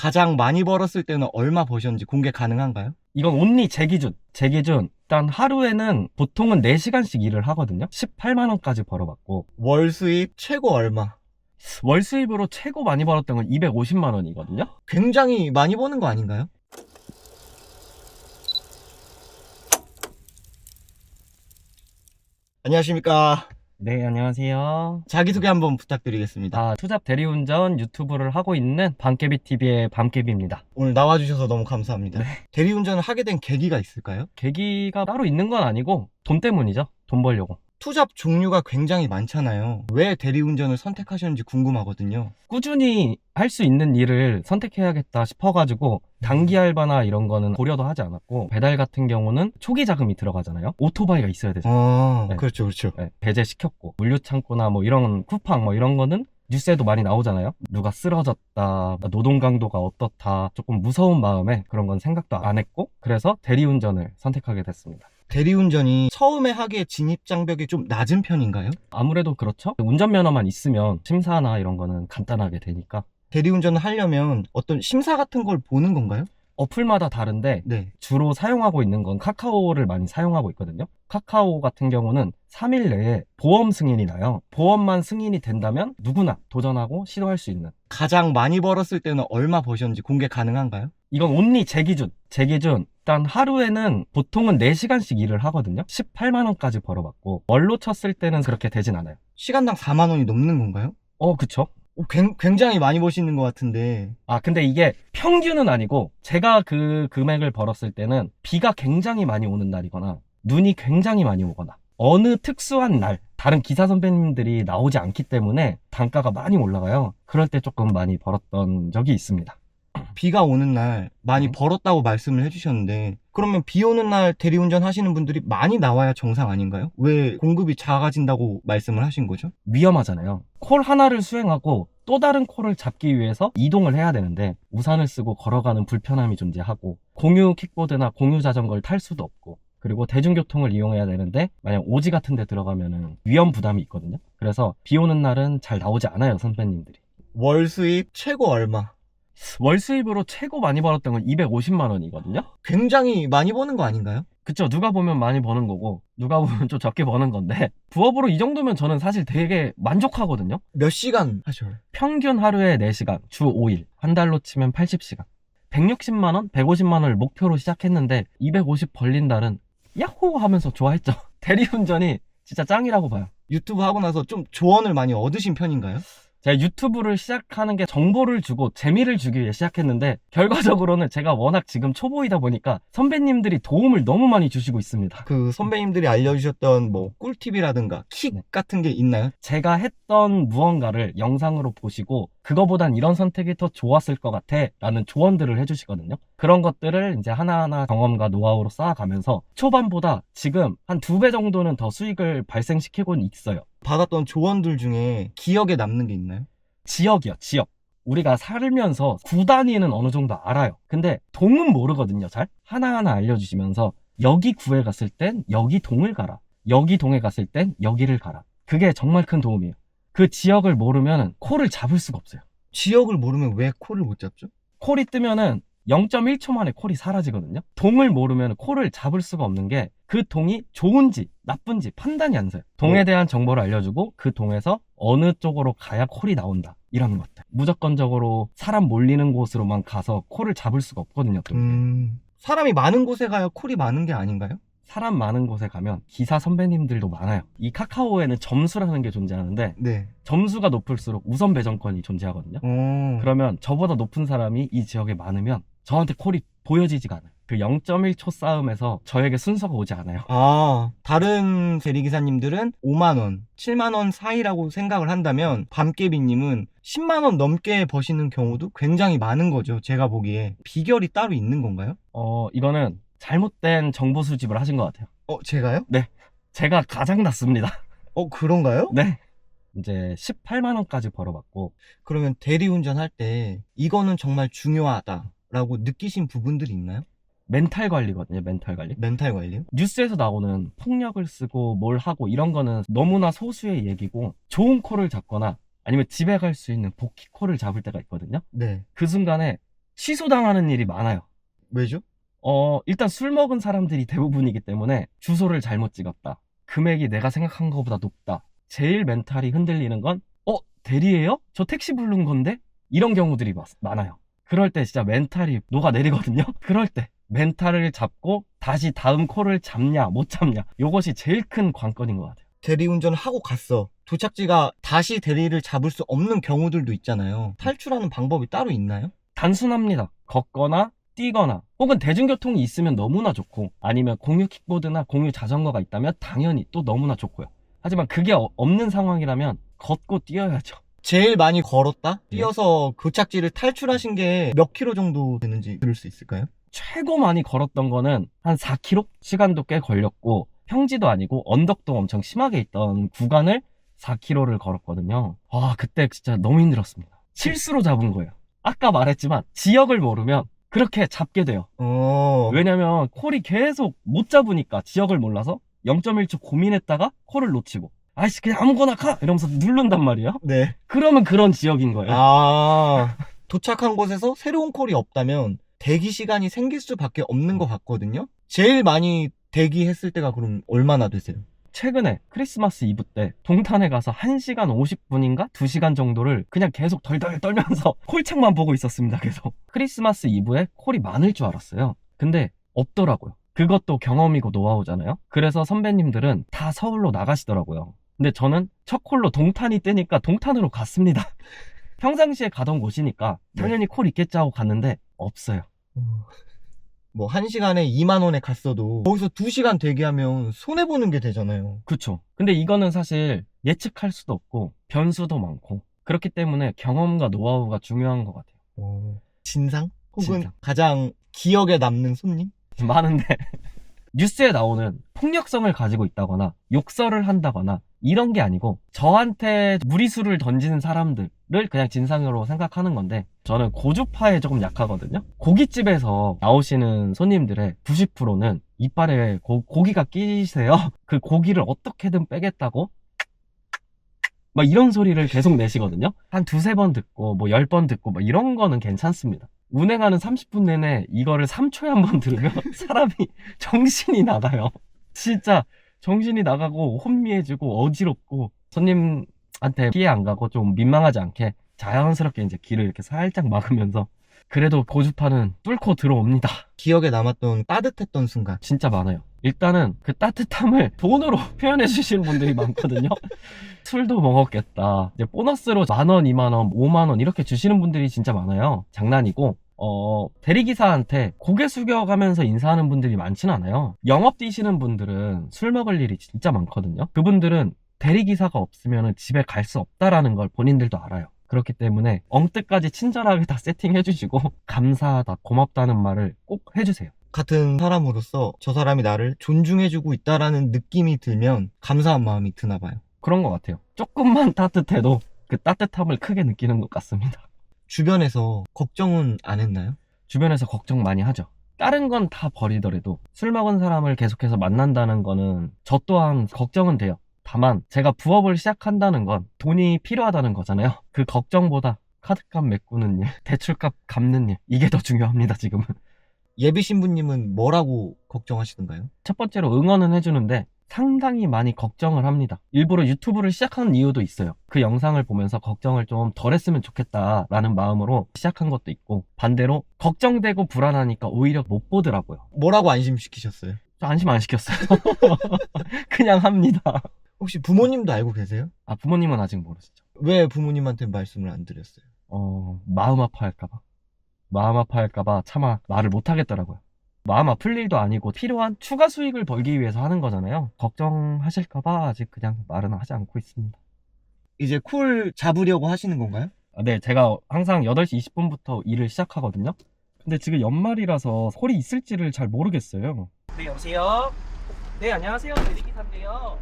가장 많이 벌었을 때는 얼마 버셨는지 공개 가능한가요? 이건 온리 제 기준. 제 기준. 일단 하루에는 보통은 4시간씩 일을 하거든요. 18만원까지 벌어봤고, 월 수입 최고 얼마? 월 수입으로 최고 많이 벌었던 건 250만원이거든요. 굉장히 많이 버는 거 아닌가요? 안녕하십니까. 네, 안녕하세요. 자기소개 한번 부탁드리겠습니다. 아, 투잡 대리운전 유튜브를 하고 있는 밤깨비TV의 밤깨비입니다. 오늘 나와주셔서 너무 감사합니다. 대리운전을 하게 된 계기가 있을까요? 계기가 따로 있는 건 아니고, 돈 때문이죠. 돈 벌려고. 투잡 종류가 굉장히 많잖아요. 왜 대리운전을 선택하셨는지 궁금하거든요. 꾸준히 할 수 있는 일을 선택해야겠다 싶어가지고 단기 알바나 이런 거는 고려도 하지 않았고 배달 같은 경우는 초기 자금이 들어가잖아요 오토바이가 있어야 되죠 아, 네. 그렇죠, 그렇죠. 네, 배제 시켰고 물류 창고나 뭐 이런 쿠팡 뭐 이런 거는 뉴스에도 많이 나오잖아요 누가 쓰러졌다 노동 강도가 어떻다 조금 무서운 마음에 그런 건 생각도 안 했고 그래서 대리운전을 선택하게 됐습니다 대리운전이 처음에 하기에 진입 장벽이 좀 낮은 편인가요? 아무래도 그렇죠 운전면허만 있으면 심사나 이런 거는 간단하게 되니까 대리운전을 하려면 어떤 심사 같은 걸 보는 건가요? 어플마다 다른데 네. 주로 사용하고 있는 건 카카오를 많이 사용하고 있거든요. 카카오 같은 경우는 3일 내에 보험 승인이 나요. 보험만 승인이 된다면 누구나 도전하고 시도할 수 있는. 가장 많이 벌었을 때는 얼마 버셨는지 공개 가능한가요? 이건 온리 제 기준. 제 기준. 일단 하루에는 보통은 4시간씩 일을 하거든요. 18만원까지 벌어봤고, 월로 쳤을 때는 그렇게 되진 않아요. 시간당 4만 원이 넘는 건가요? 어, 그쵸. 어, 굉- 굉장히 많이 버시는 것 같은데 아, 근데 이게 평균은 아니고, 제가 그 금액을 벌었을 때는 비가 굉장히 많이 오는 날이거나, 눈이 굉장히 많이 오거나, 어느 특수한 날, 다른 기사 선배님들이 나오지 않기 때문에 단가가 많이 올라가요. 그럴 때 조금 많이 벌었던 적이 있습니다. 비가 오는 날 많이 음. 벌었다고 말씀을 해주셨는데 그러면 비 오는 날 대리운전 하시는 분들이 많이 나와야 정상 아닌가요? 왜 공급이 작아진다고 말씀을 하신 거죠? 위험하잖아요. 콜 하나를 수행하고 또 다른 콜을 잡기 위해서 이동을 해야 되는데 우산을 쓰고 걸어가는 불편함이 존재하고 공유 킥보드나 공유 자전거를 탈 수도 없고 그리고 대중교통을 이용해야 되는데 만약 오지 같은 데 들어가면은 위험 부담이 있거든요. 그래서 비 오는 날은 잘 나오지 않아요, 선배님들이. 월 수입 최고 얼마? 월 수입으로 최고 많이 벌었던 건 250만 원이거든요. 굉장히 많이 버는 거 아닌가요? 그쵸. 누가 보면 많이 버는 거고, 누가 보면 좀 적게 버는 건데, 부업으로 이 정도면 저는 사실 되게 만족하거든요. 몇 시간 하셔요? 평균 하루에 4시간, 주 5일, 한 달로 치면 80시간. 160만 원, 150만 원을 목표로 시작했는데, 250 벌린 달은, 야호! 하면서 좋아했죠. 대리운전이 진짜 짱이라고 봐요. 유튜브 하고 나서 좀 조언을 많이 얻으신 편인가요? 제가 유튜브를 시작하는 게 정보를 주고 재미를 주기 위해 시작했는데, 결과적으로는 제가 워낙 지금 초보이다 보니까 선배님들이 도움을 너무 많이 주시고 있습니다. 그 선배님들이 알려주셨던 뭐 꿀팁이라든가 킥 네. 같은 게 있나요? 제가 했던 무언가를 영상으로 보시고 그거보단 이런 선택이 더 좋았을 것 같아 라는 조언들을 해주시거든요. 그런 것들을 이제 하나하나 경험과 노하우로 쌓아가면서 초반보다 지금 한 두 배 정도는 더 수익을 발생시키고는 있어요. 받았던 조언들 중에 기억에 남는 게 있나요? 지역이요 지역. 우리가 살면서 구 단위는 어느 정도 알아요. 근데 동은 모르거든요 잘. 하나하나 알려주시면서 여기 구에 갔을 땐 여기 동을 가라. 여기 동에 갔을 땐 여기를 가라. 그게 정말 큰 도움이에요 그 지역을 모르면 콜을 잡을 수가 없어요 지역을 모르면 왜 콜을 못 잡죠? 콜이 뜨면은 0.1초 만에 콜이 사라지거든요. 동을 모르면 콜을 잡을 수가 없는 게 그 동이 좋은지 나쁜지 판단이 안 서요. 동에 어. 대한 정보를 알려주고 그 동에서 어느 쪽으로 가야 콜이 나온다. 이런 것들. 무조건적으로 사람 몰리는 곳으로만 가서 콜을 잡을 수가 없거든요. 또. 음, 사람이 많은 곳에 가야 콜이 많은 게 아닌가요? 사람 많은 곳에 가면 기사 선배님들도 많아요. 이 카카오에는 점수라는 게 존재하는데 네. 점수가 높을수록 우선 배정권이 존재하거든요. 어, 그러면 저보다 높은 사람이 이 지역에 많으면 저한테 콜이 보여지지가 않아요. 그 0.1초 싸움에서 저에게 순서가 오지 않아요. 아, 다른 대리기사님들은 5만원, 7만원 사이라고 생각을 한다면, 밤깨비님은 10만원 넘게 버시는 경우도 굉장히 많은 거죠. 제가 보기에. 비결이 따로 있는 건가요? 어, 이거는 잘못된 정보 수집을 하신 것 같아요. 어, 제가요? 제가 가장 낮습니다. 어, 그런가요? 네. 이제 18만 원까지 벌어봤고, 그러면 대리운전 할 때, 이거는 정말 중요하다라고 느끼신 부분들이 있나요? 멘탈 관리거든요, 멘탈 관리. 멘탈 관리요? 뉴스에서 나오는 폭력을 쓰고 뭘 하고 이런 거는 너무나 소수의 얘기고, 좋은 콜을 잡거나 아니면 집에 갈 수 있는 복귀 콜을 잡을 때가 있거든요. 네. 그 순간에 취소당하는 일이 많아요. 왜죠? 어, 일단 술 먹은 사람들이 대부분이기 때문에 주소를 잘못 찍었다. 금액이 내가 생각한 것보다 높다. 제일 멘탈이 흔들리는 건, 어, 대리예요? 저 택시 부른 건데? 이런 경우들이 많- 많아요. 그럴 때 진짜 멘탈이 녹아내리거든요? 그럴 때 멘탈을 잡고 다시 다음 콜을 잡냐, 못 잡냐. 요것이 제일 큰 관건인 것 같아요. 대리운전을 하고 갔어. 도착지가 다시 대리를 잡을 수 없는 경우들도 있잖아요. 탈출하는 방법이 따로 있나요? 단순합니다. 걷거나 뛰거나 혹은 대중교통이 있으면 너무나 좋고 아니면 공유 킥보드나 공유 자전거가 있다면 당연히 또 너무나 좋고요. 하지만 그게 어- 없는 상황이라면 걷고 뛰어야죠. 제일 많이 걸었다? 네. 뛰어서 도착지를 탈출하신 게 몇 킬로 정도 되는지 들을 수 있을까요? 최고 많이 걸었던 거는 한 4km? 시간도 꽤 걸렸고 평지도 아니고 언덕도 엄청 심하게 있던 구간을 4km를 걸었거든요. 와 그때 진짜 너무 힘들었습니다. 실수로 잡은 거예요. 아까 말했지만 지역을 모르면 그렇게 잡게 돼요. 어. 왜냐면 콜이 계속 못 잡으니까 지역을 몰라서 0.1초 고민했다가 콜을 놓치고 아이씨 그냥 아무거나 가 이러면서 누른단 말이에요 네. 그러면 그런 지역인 거예요 아. 도착한 곳에서 새로운 콜이 없다면 대기 시간이 생길 수밖에 없는 것 같거든요. 제일 많이 대기했을 때가 그럼 얼마나 되세요? 최근에 크리스마스 이브 때 동탄에 가서 1시간 50분인가 2시간 정도를 그냥 계속 덜덜 떨면서 콜책만 보고 있었습니다 계속. 크리스마스 이브에 콜이 많을 줄 알았어요. 근데 없더라고요. 그것도 경험이고 노하우잖아요. 그래서 선배님들은 다 서울로 나가시더라고요. 근데 저는 첫 콜로 동탄이 뜨니까 동탄으로 갔습니다. 평상시에 가던 곳이니까 당연히 콜 있겠지 하고 갔는데 없어요 뭐, 한 시간에 2만 원에 갔어도, 거기서 2시간 대기하면 손해 보는 게 되잖아요. 그쵸. 근데 이거는 사실 예측할 수도 없고 변수도 많고 그렇기 때문에 경험과 노하우가 중요한 것 같아요. 어, 진상? 혹은 진상. 가장 기억에 남는 손님? 많은데 뉴스에 나오는 폭력성을 가지고 있다거나 욕설을 한다거나 이런 게 아니고 저한테 무리수를 던지는 사람들 을 그냥 진상으로 생각하는 건데 저는 고주파에 조금 약하거든요. 고깃집에서 나오시는 손님들의 90%는 이빨에 고, 고기가 끼세요. 그 고기를 어떻게든 빼겠다고 막 이런 소리를 계속 내시거든요. 한 두세 번 듣고 뭐 열 번 듣고 막 이런 거는 괜찮습니다. 운행하는 30분 내내 이거를 3초에 한 번 들으면 사람이 정신이 나가요. 진짜 정신이 나가고 혼미해지고 어지럽고 손님 한테 피해 안 가고 좀 민망하지 않게 자연스럽게 이제 길을 이렇게 살짝 막으면서 그래도 고주파는 뚫고 들어옵니다. 기억에 남았던 따뜻했던 순간. 진짜 많아요. 일단은 그 따뜻함을 돈으로 표현해 주시는 분들이 많거든요. 술도 먹었겠다. 이제 보너스로 만 원, 이만 원, 오만 원 이렇게 주시는 분들이 진짜 많아요. 장난이고. 어, 대리기사한테 고개 숙여가면서 인사하는 분들이 많진 않아요. 영업 뛰시는 분들은 술 먹을 일이 진짜 많거든요. 그분들은 대리기사가 없으면 집에 갈 수 없다라는 걸 본인들도 알아요. 그렇기 때문에 엉뜨까지 친절하게 다 세팅해주시고 감사하다, 고맙다는 말을 꼭 해주세요. 같은 사람으로서 저 사람이 나를 존중해주고 있다라는 느낌이 들면 감사한 마음이 드나 봐요. 그런 것 같아요. 조금만 따뜻해도 그 따뜻함을 크게 느끼는 것 같습니다. 주변에서 걱정은 안 했나요? 주변에서 걱정 많이 하죠. 다른 건 다 버리더라도 술 먹은 사람을 계속해서 만난다는 거는 저 또한 걱정은 돼요. 다만 제가 부업을 시작한다는 건 돈이 필요하다는 거잖아요. 그 걱정보다 카드값 메꾸는 일, 대출값 갚는 일, 이게 더 중요합니다, 지금은. 예비 신부님은 뭐라고 걱정하시던가요? 첫 번째로 응원은 해주는데 상당히 많이 걱정을 합니다. 일부러 유튜브를 시작한 이유도 있어요. 그 영상을 보면서 걱정을 좀 덜 했으면 좋겠다라는 마음으로 시작한 것도 있고 반대로 걱정되고 불안하니까 오히려 못 보더라고요. 뭐라고 안심시키셨어요? 저 안심 안 시켰어요. 그냥 합니다. 혹시 부모님도 알고 계세요? 아 부모님은 아직 모르시죠. 왜 부모님한테 말씀을 안 드렸어요? 어 마음 아파할까봐 마음 아파할까봐 차마 말을 못 하겠더라고요. 마음 아플 일도 아니고 필요한 추가 수익을 벌기 위해서 하는 거잖아요. 걱정하실까봐 아직 그냥 말은 하지 않고 있습니다. 이제 쿨 잡으려고 하시는 건가요? 아, 네, 제가 항상 8시 20분부터 일을 시작하거든요. 근데 지금 연말이라서 콜이 있을지를 잘 모르겠어요. 네, 여보세요? 네, 안녕하세요. 대리기사인데요.